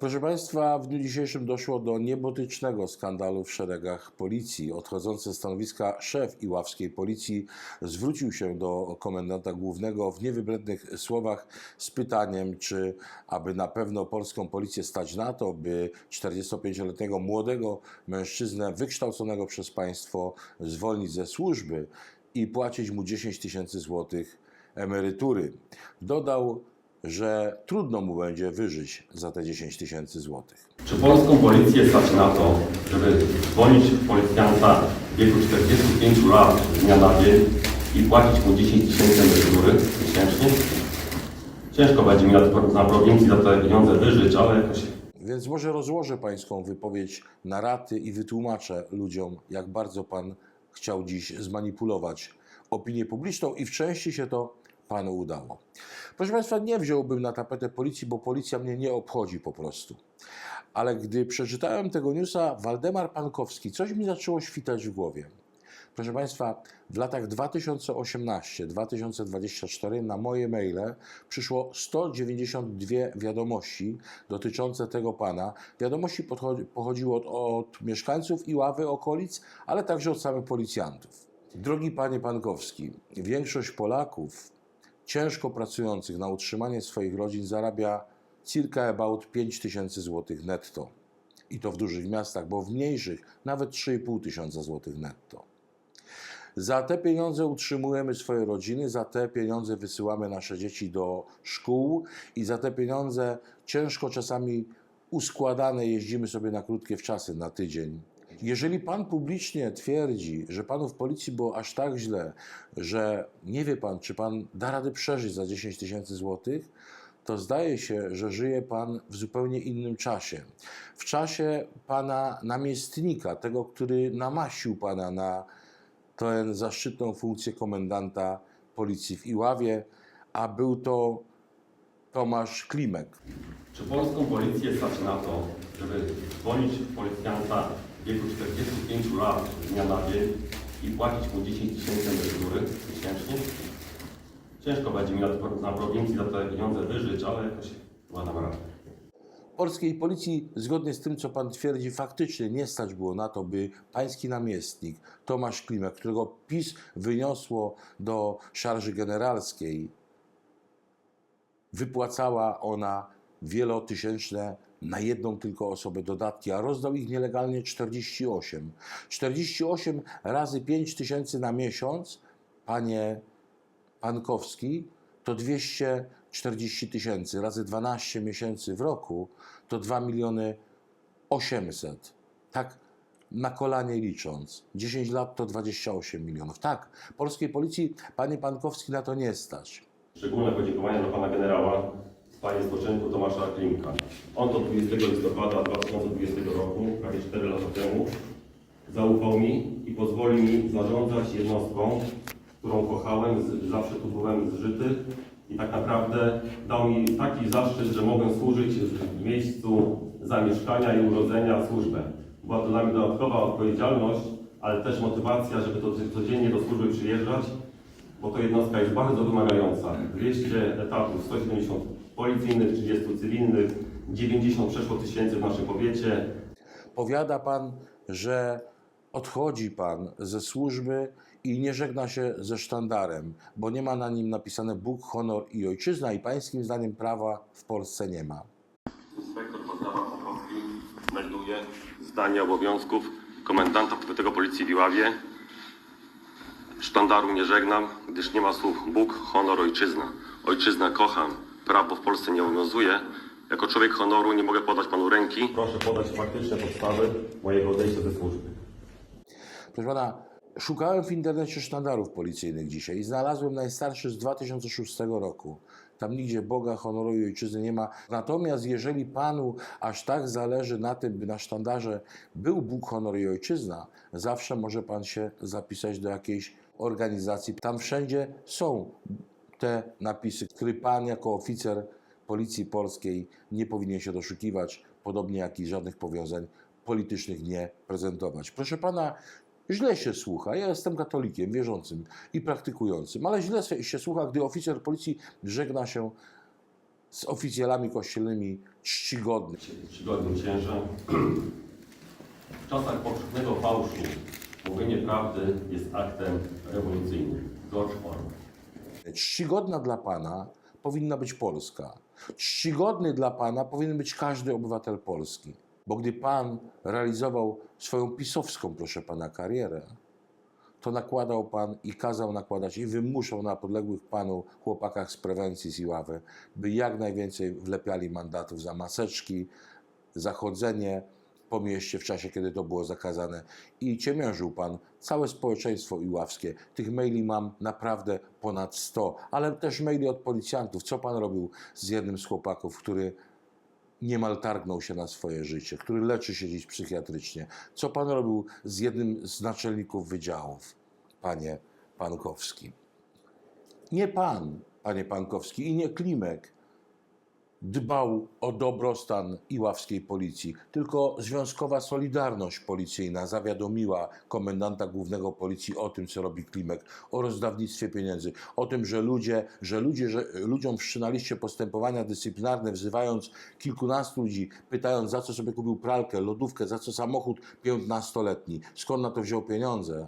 Proszę Państwa, w dniu dzisiejszym doszło do niebotycznego skandalu w szeregach policji. Odchodzący stanowiska szef Iławskiej Policji zwrócił się do komendanta głównego w niewybrednych słowach z pytaniem, czy aby na pewno polską policję stać na to, by 45-letniego młodego mężczyznę wykształconego przez państwo zwolnić ze służby i płacić mu 10 tysięcy złotych emerytury. Dodał, że trudno mu będzie wyżyć za te 10 tysięcy złotych. Czy polską policję stać na to, żeby zwolnić policjanta w wieku 45 lat z dnia na dzień i płacić mu 10 tysięcy emerytury miesięcznie? Ciężko będzie mi na, na prowincji za te pieniądze wyżyć, ale jakoś Więc może rozłożę pańską wypowiedź na raty i wytłumaczę ludziom, jak bardzo pan chciał dziś zmanipulować opinię publiczną i w części się to panu udało. Proszę państwa, nie wziąłbym na tapetę policji, bo policja mnie nie obchodzi po prostu. Ale gdy przeczytałem tego newsa, Waldemar Pankowski, coś mi zaczęło świtać w głowie. Proszę Państwa, w latach 2018-2024 na moje maile przyszło 192 wiadomości dotyczące tego pana. Wiadomości pochodziły od, od mieszkańców Iławy, okolic, ale także od samych policjantów. Drogi panie Pankowski, większość Polaków ciężko pracujących na utrzymanie swoich rodzin zarabia circa about 5 tysięcy złotych netto. I to w dużych miastach, bo w mniejszych nawet 3,5 tysiąca złotych netto. Za te pieniądze utrzymujemy swoje rodziny, za te pieniądze wysyłamy nasze dzieci do szkół i za te pieniądze ciężko czasami uskładane jeździmy sobie na krótkie wczasy, na tydzień. Jeżeli pan publicznie twierdzi, że panu w policji było aż tak źle, że nie wie pan, czy pan da radę przeżyć za 10 tysięcy złotych, to zdaje się, że żyje pan w zupełnie innym czasie. W czasie pana namiestnika, tego, który namaścił pana na tę zaszczytną funkcję komendanta policji w Iławie, a był to Tomasz Klimek. Czy polską policję stać na to, żeby zwolnić policjanta wieku 45 lat dnia na dzień i płacić mu 10 tysięcy emerytury miesięcznie? Ciężko będzie mi na, na prowincji za te pieniądze wyżyć, ale jakoś chyba dam radę. Polskiej policji, zgodnie z tym, co pan twierdzi, faktycznie nie stać było na to, by pański namiestnik Tomasz Klimek, którego PiS wyniosło do szarży generalskiej, wypłacała ona wielotysięczne na jedną tylko osobę dodatki, a rozdał ich nielegalnie 48. 48 razy 5 tysięcy na miesiąc, panie Pankowski, to 240 tysięcy razy 12 miesięcy w roku, to 2 miliony 800. Tak na kolanie licząc. 10 lat to 28 milionów. Tak, polskiej policji, panie Pankowski, na to nie stać. Szczególne podziękowania dla pana generała w stanie spoczynku Tomasza Klimka. On to 20 listopada 2020 roku, prawie 4 lata temu, zaufał mi i pozwolił mi zarządzać jednostką, którą kochałem, zawsze tu byłem zżyty i tak naprawdę dał mi taki zaszczyt, że mogę służyć w miejscu zamieszkania i urodzenia służbę. Była to dla mnie dodatkowa odpowiedzialność, ale też motywacja, żeby to codziennie do służby przyjeżdżać, bo to jednostka jest bardzo wymagająca. 200 etatów, 170 policyjnych, 30 cywilnych, 90 przeszło tysięcy w naszym powiecie. Powiada pan, że odchodzi pan ze służby i nie żegna się ze sztandarem, bo nie ma na nim napisane Bóg, honor i ojczyzna i pańskim zdaniem prawa w Polsce nie ma. Inspektor Władysław Pokowski melduje zdanie obowiązków komendanta powiatowego policji w Iławie. Sztandaru nie żegnam, gdyż nie ma słów Bóg, honor, ojczyzna. Ojczyznę kocham, prawo w Polsce nie obowiązuje. Jako człowiek honoru nie mogę podać panu ręki. Proszę podać faktyczne podstawy mojego odejścia ze służby. Proszę pana, szukałem w internecie sztandarów policyjnych dzisiaj i znalazłem najstarszy z 2006 roku. Tam nigdzie Boga, honoru i ojczyzny nie ma. Natomiast jeżeli panu aż tak zależy na tym, by na sztandarze był Bóg, honor i ojczyzna, zawsze może pan się zapisać do jakiejś organizacji. Tam wszędzie są te napisy, których pan jako oficer Policji Polskiej nie powinien się doszukiwać, podobnie jak i żadnych powiązań politycznych nie prezentować. Proszę pana, źle się słucha. Ja jestem katolikiem, wierzącym i praktykującym, ale źle się- słucha, gdy oficer policji żegna się z oficjalami kościelnymi czcigodny. czcigodnym księża. W czasach powszechnego fałszu mówienie prawdy jest aktem rewolucyjnym. George Orwell. Czcigodna dla Pana powinna być Polska. Czcigodny dla Pana powinien być każdy obywatel Polski. Bo gdy Pan realizował swoją pisowską, proszę Pana, karierę, to nakładał Pan i kazał nakładać i wymuszał na podległych Panu chłopakach z prewencji z Iławy, by jak najwięcej wlepiali mandatów za maseczki, za chodzenie po mieście w czasie, kiedy to było zakazane. I ciemiężył Pan całe społeczeństwo iławskie. Tych maili mam naprawdę ponad 100, ale też maili od policjantów. Co Pan robił z jednym z chłopaków, który niemal targnął się na swoje życie, który leczy się dziś psychiatrycznie. Co pan robił z jednym z naczelników wydziałów, panie Pankowski? Nie pan, panie Pankowski, i nie Klimek dbał o dobrostan iławskiej policji, tylko Związkowa Solidarność Policyjna zawiadomiła komendanta głównego policji o tym, co robi Klimek, o rozdawnictwie pieniędzy, o tym, że ludzie, że ludzie, że ludziom wszczynaliście postępowania dyscyplinarne, wzywając kilkunastu ludzi, pytając, za co sobie kupił pralkę, lodówkę, za co samochód 15-letni, skąd na to wziął pieniądze.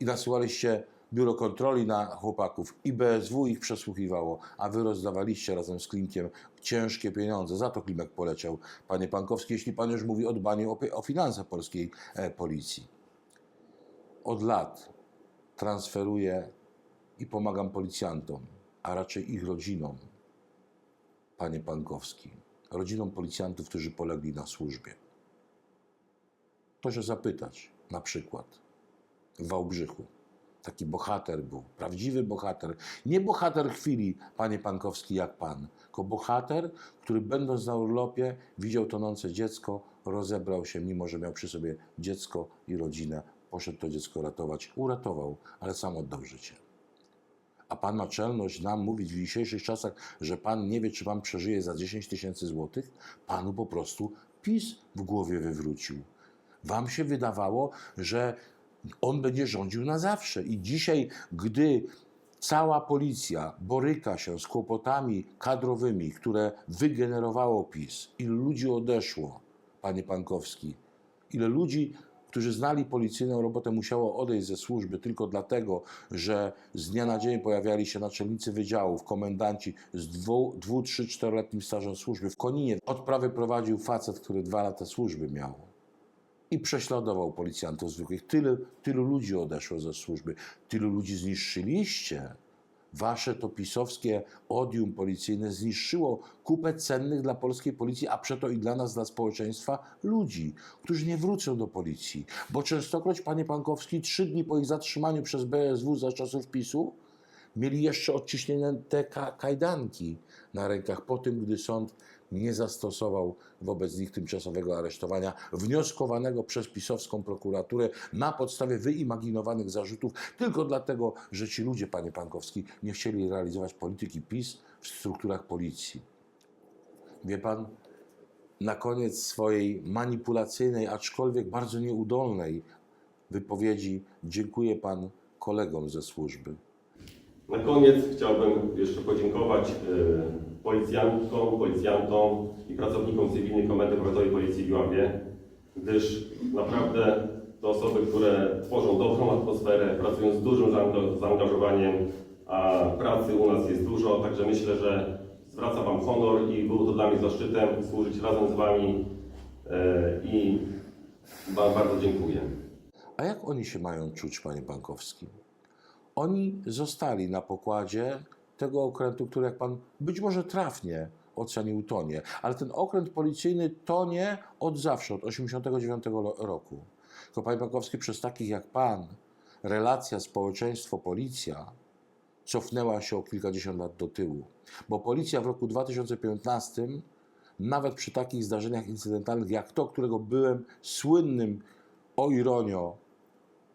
I nasyłaliście biuro kontroli na chłopaków i BSW ich przesłuchiwało, a wy rozdawaliście razem z Klimkiem ciężkie pieniądze. Za to Klimek poleciał, panie Pankowski, jeśli pan już mówi o dbaniu o, o finanse polskiej e, policji. Od lat transferuję i pomagam policjantom, a raczej ich rodzinom, panie Pankowski, rodzinom policjantów, którzy polegli na służbie. Proszę zapytać, na przykład w Wałbrzychu. Taki bohater był, prawdziwy bohater. Nie bohater chwili, panie Pankowski, jak pan, tylko bohater, który będąc na urlopie widział tonące dziecko, rozebrał się, mimo że miał przy sobie dziecko i rodzinę, poszedł to dziecko ratować. Uratował, ale sam oddał życie. A pan ma czelność nam mówić w dzisiejszych czasach, że pan nie wie, czy pan przeżyje za 10 tysięcy złotych? Panu po prostu PiS w głowie wywrócił. Wam się wydawało, że on będzie rządził na zawsze. I dzisiaj, gdy cała policja boryka się z kłopotami kadrowymi, które wygenerowało PiS, ile ludzi odeszło, panie Pankowski, ile ludzi, którzy znali policyjną robotę, musiało odejść ze służby tylko dlatego, że z dnia na dzień pojawiali się naczelnicy wydziałów, komendanci z dwu, dwu trzy, czteroletnim stażem służby. W Koninie odprawy prowadził facet, który dwa lata służby miał i prześladował policjantów zwykłych. Tylu, tylu ludzi odeszło ze służby, tylu ludzi zniszczyliście. Wasze to pisowskie odium policyjne zniszczyło kupę cennych dla polskiej policji, a przeto i dla nas, dla społeczeństwa, ludzi, którzy nie wrócą do policji. Bo częstokroć, panie Pankowski, trzy dni po ich zatrzymaniu przez BSW za czasów PiSu, mieli jeszcze odciśnięte te ka- kajdanki na rękach po tym, gdy sąd nie zastosował wobec nich tymczasowego aresztowania wnioskowanego przez pisowską prokuraturę na podstawie wyimaginowanych zarzutów tylko dlatego, że ci ludzie, panie Pankowski, nie chcieli realizować polityki PiS w strukturach policji. Wie pan, na koniec swojej manipulacyjnej, aczkolwiek bardzo nieudolnej wypowiedzi dziękuję pan kolegom ze służby. Na koniec chciałbym jeszcze podziękować e, policjantkom, policjantom i pracownikom cywilnych Komendy Powiatowej Policji w Iławie, gdyż naprawdę to osoby, które tworzą dobrą atmosferę, pracują z dużym zaanga- zaangażowaniem, a pracy u nas jest dużo, także myślę, że zwracam Wam honor i było to dla mnie zaszczytem służyć razem z Wami e, i Wam bardzo dziękuję. A jak oni się mają czuć, panie Pankowski? Oni zostali na pokładzie tego okrętu, który, jak pan być może trafnie ocenił, tonie. Ale ten okręt policyjny tonie od zawsze, od 1989 roku. Tylko, panie Pankowski, przez takich jak pan, relacja społeczeństwo-policja cofnęła się o kilkadziesiąt lat do tyłu. Bo policja w roku 2015, nawet przy takich zdarzeniach incydentalnych jak to, którego byłem słynnym, o ironio,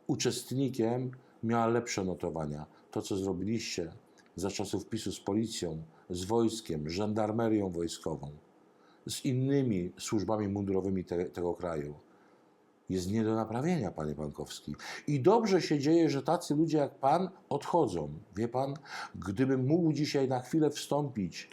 uczestnikiem, miała lepsze notowania. To, co zrobiliście za czasów PiSu z policją, z wojskiem, z żandarmerią wojskową, z innymi służbami mundurowymi te, tego kraju, jest nie do naprawienia, panie Pankowski. I dobrze się dzieje, że tacy ludzie jak pan odchodzą. Wie pan, gdybym mógł dzisiaj na chwilę wstąpić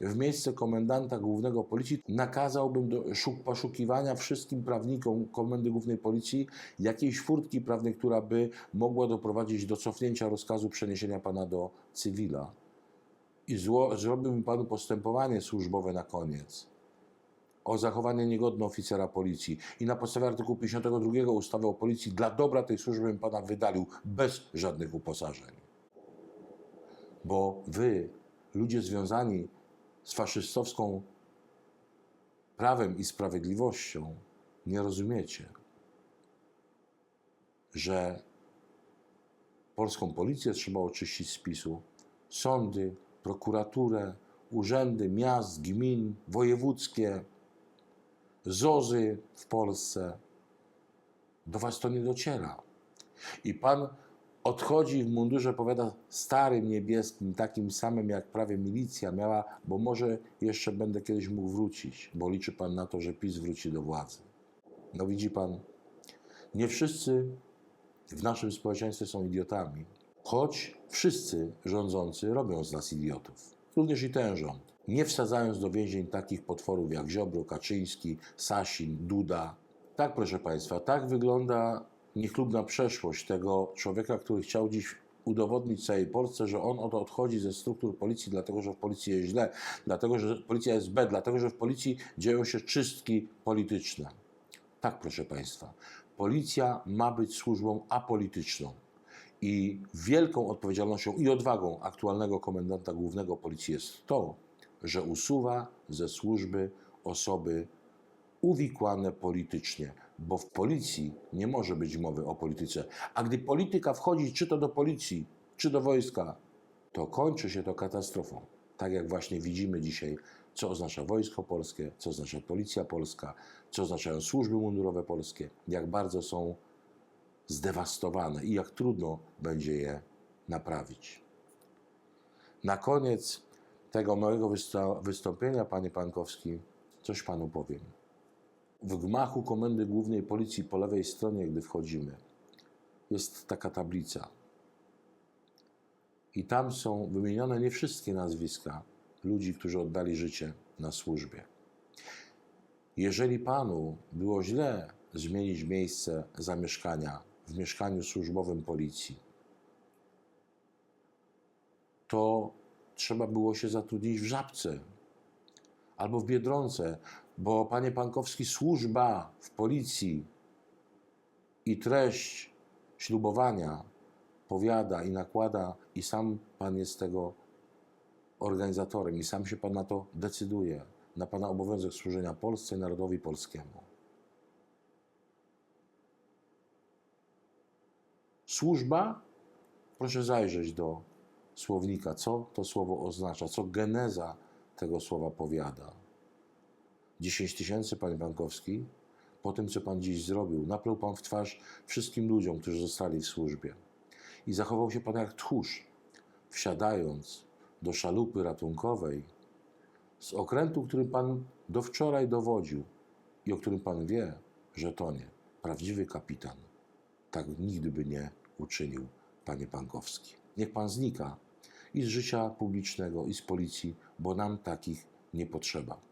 w miejsce komendanta głównego policji nakazałbym do szuk- poszukiwania wszystkim prawnikom Komendy Głównej Policji jakiejś furtki prawnej, która by mogła doprowadzić do cofnięcia rozkazu przeniesienia pana do cywila. I zło, zrobiłbym panu postępowanie służbowe na koniec o zachowanie niegodne oficera policji i na podstawie artykułu 52 ustawy o policji dla dobra tej służby bym pana wydalił bez żadnych uposażeń. Bo wy, ludzie związani z faszystowską prawem i sprawiedliwością, nie rozumiecie, że polską policję trzeba oczyścić z PiSu, sądy, prokuraturę, urzędy miast, gmin, wojewódzkie, ZOZy w Polsce. Do was to nie dociera. I pan odchodzi w mundurze, powiada, starym niebieskim, takim samym jak prawie milicja miała, bo może jeszcze będę kiedyś mógł wrócić, bo liczy pan na to, że PiS wróci do władzy. No widzi pan, nie wszyscy w naszym społeczeństwie są idiotami, choć wszyscy rządzący robią z nas idiotów. Również i ten rząd. Nie wsadzając do więzień takich potworów jak Ziobro, Kaczyński, Sasin, Duda. Tak, proszę Państwa, tak wygląda niechlubna przeszłość tego człowieka, który chciał dziś udowodnić całej Polsce, że on od- odchodzi ze struktur policji, dlatego że w policji jest źle, dlatego że policja jest B, dlatego że w policji dzieją się czystki polityczne. Tak, proszę Państwa. Policja ma być służbą apolityczną. I wielką odpowiedzialnością i odwagą aktualnego komendanta głównego policji jest to, że usuwa ze służby osoby uwikłane politycznie, bo w policji nie może być mowy o polityce. A gdy polityka wchodzi czy to do policji, czy do wojska, to kończy się to katastrofą. Tak jak właśnie widzimy dzisiaj, co oznacza wojsko polskie, co oznacza policja polska, co oznaczają służby mundurowe polskie, jak bardzo są zdewastowane i jak trudno będzie je naprawić. Na koniec tego mojego wystąpienia, panie Pankowski, coś panu powiem. W gmachu Komendy Głównej Policji po lewej stronie, gdy wchodzimy, jest taka tablica. I tam są wymienione nie wszystkie nazwiska ludzi, którzy oddali życie na służbie. Jeżeli panu było źle zmienić miejsce zamieszkania w mieszkaniu służbowym policji, to trzeba było się zatrudnić w Żabce albo w Biedronce, bo panie Pankowski, służba w policji i treść ślubowania powiada i nakłada, i sam pan jest tego organizatorem, i sam się pan na to decyduje, na pana obowiązek służenia Polsce i narodowi polskiemu. Służba, proszę zajrzeć do słownika, co to słowo oznacza, co geneza tego słowa powiada. 10 tysięcy, panie Bankowski, po tym, co pan dziś zrobił, napluł pan w twarz wszystkim ludziom, którzy zostali w służbie. I zachował się pan jak tchórz, wsiadając do szalupy ratunkowej z okrętu, którym pan do wczoraj dowodził i o którym pan wie, że tonie. Prawdziwy kapitan tak nigdy by nie uczynił, panie Pankowski. Niech pan znika i z życia publicznego, i z policji, bo nam takich nie potrzeba.